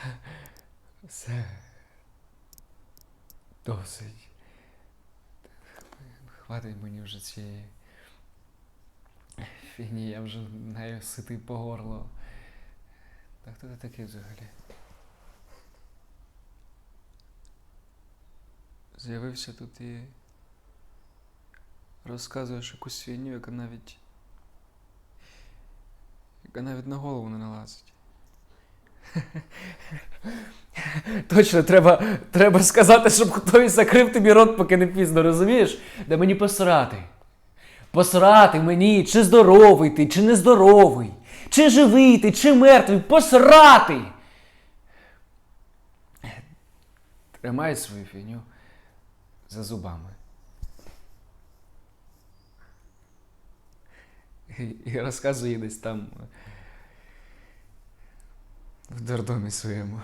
Все. Досить. Хватить мені вже цієї фігні, я вже нею ситий по горло. Та хто ти такий взагалі? З'явився тут і розказуєш якусь фігню, яка навіть. яка навіть на голову не налазить. Точно, треба, треба сказати, щоб хтось закрив тобі рот, поки не пізно, розумієш? Де мені посрати. Посрати мені, чи здоровий ти, чи нездоровий, чи живий ти, чи мертвий, посрати. Тримай свою фігню за зубами. І, розказуй десь там в дурдомі своєму.